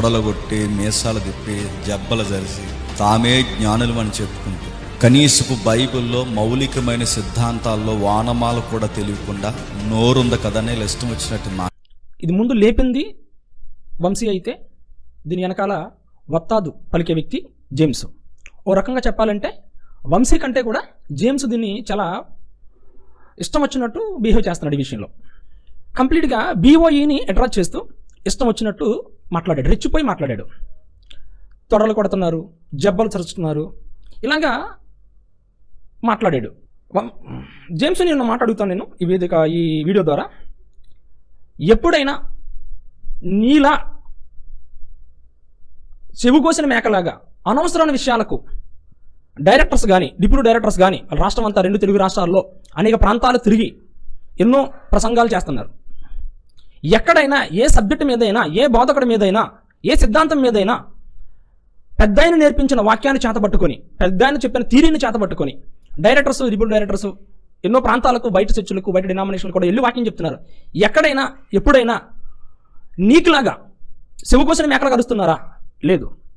తొడలు కొట్టి మీసాలు తిప్పి జబ్బలు జరిసి తామే జ్ఞానులు అని చెప్పుకుంటూ కనీసపు బైబిల్లో మౌలికమైన సిద్ధాంతాల్లో వానమాలు కూడా తెలియకుండా నోరుంద కదనే లిస్టం ఇష్టం వచ్చినట్టు మా ఇది ముందు లేపింది వంశీ అయితే దీని వెనకాల వత్తాదు పలికే వ్యక్తి జేమ్స్. ఓ రకంగా చెప్పాలంటే వంశీ కంటే కూడా జేమ్స్ దీన్ని చాలా ఇష్టం వచ్చినట్టు బిహేవ్ చేస్తున్నాడు ఈ విషయంలో. కంప్లీట్గా బీఓఈని అట్రాక్ట్ చేస్తూ ఇష్టం వచ్చినట్టు మాట్లాడాడు. రెచ్చిపోయి మాట్లాడాడు. తొడలు కొడుతున్నారు జబ్బలు చరుచుతున్నారు ఇలాగా మాట్లాడాడు. జేమ్స్ నేను మాట అడుగుతాను నేను ఈ వేదిక ఈ వీడియో ద్వారా. ఎప్పుడైనా నీలా చెవుకోసిన మేకలాగా అనవసరమైన విషయాలకు డైరెక్టర్స్ కానీ డిప్యూటీ డైరెక్టర్స్ కానీ రాష్ట్రం అంతా రెండు తెలుగు రాష్ట్రాల్లో అనేక ప్రాంతాలు తిరిగి ఎన్నో ప్రసంగాలు చేస్తున్నారు. ఎక్కడైనా ఏ సబ్జెక్టు మీదైనా ఏ బోధకుడి మీదైనా ఏ సిద్ధాంతం మీదైనా పెద్ద నేర్పించిన వాక్యాన్ని చేతబట్టుకొని పెద్దాయన చెప్పిన థీరీని చేతబట్టుకొని డైరెక్టర్స్ రిబుల్ డైరెక్టర్స్ ఎన్నో ప్రాంతాలకు బయట చర్చలకు బయట డినామినేషన్లు కూడా వెళ్ళి వాక్యం చెప్తున్నారు. ఎక్కడైనా ఎప్పుడైనా నీకులాగా శివకోసిన ఎక్కడ కలుస్తున్నారా లేదు.